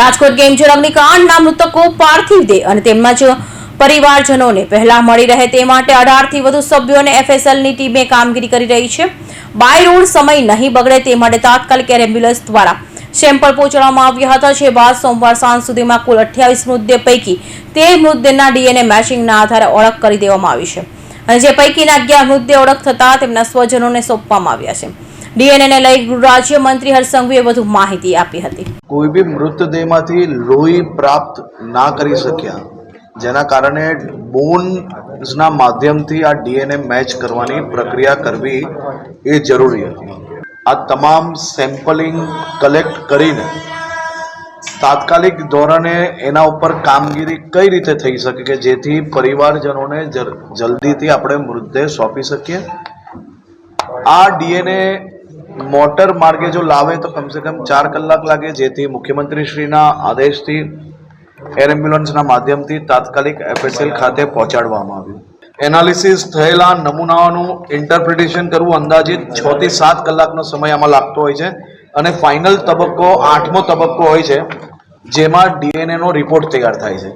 Rajkot game zone અગ્નિકાંડના મૃતકો પાર્થિવ દેહ અને તેમના જ પરિવારજનોને પહેલા મળી રહે તે માટે અઢારથી વધુ સભ્યોને એફએસએલની ટીમે કામગીરી કરી રહી છે. બાય રોડ સમય નહીં બગડે તે માટે તાત્કાલિક એર એમ્બ્યુલન્સ દ્વારા સેમ્પલ પહોંચાડવામાં આવ્યા હતા. જે બાદ સોમવાર સાંજ સુધીમાં કુલ અઠ્યાવીસ મૃતદેહ પૈકી તેર મૃતદેહના ડીએનએ મેચિંગના આધારે ઓળખ કરી દેવામાં આવી છે. અને જે પૈકીના અગિયાર મૃતદેહ ઓળખ થતા તેમના સ્વજનોને સોંપવામાં આવ્યા છે. ડીએનએને લઈ ગૃહ રાજ્યમંત્રી હર્ષસંઘવીએ વધુ માહિતી આપી હતી. કોઈ બી મૃતદેહમાંથી લોહી પ્રાપ્ત ના કરી શક્યા. જેના કારણે બોન્સના માધ્યમથી આ ડીએનએ મેચ કરવાની પ્રક્રિયા કરવી એ જરૂરી હતી. આ તમામ સેમ્પલિંગ કલેક્ટ કરીને તાત્કાલિક ધોરણે એના ઉપર કામગીરી કઈ રીતે થઈ શકે કે જેથી પરિવારજનોને જલ્દીથી આપણે મૃતદેહ સોંપી શકીએ? આ ડીએનએ મોટર માર્ગે જો લાવે તો કમસે કમ ચાર કલાક લાગે. જેથી મુખ્યમંત્રીશ્રીના આદેશથી એર એમ્બ્યુલન્સના માધ્યમથી તાત્કાલિક એફએસએલ ખાતે પહોંચાડવામાં આવ્યું. એનાલિસિસ થયેલા નમૂનાઓનું ઇન્ટરપ્રિટેશન કરવું અંદાજિત છ થી સાત કલાકનો સમય આમાં લાગતો હોય છે. અને ફાઇનલ તબક્કો, આઠમો તબક્કો હોય છે, જેમાં ડીએનએનો રિપોર્ટ તૈયાર થાય છે.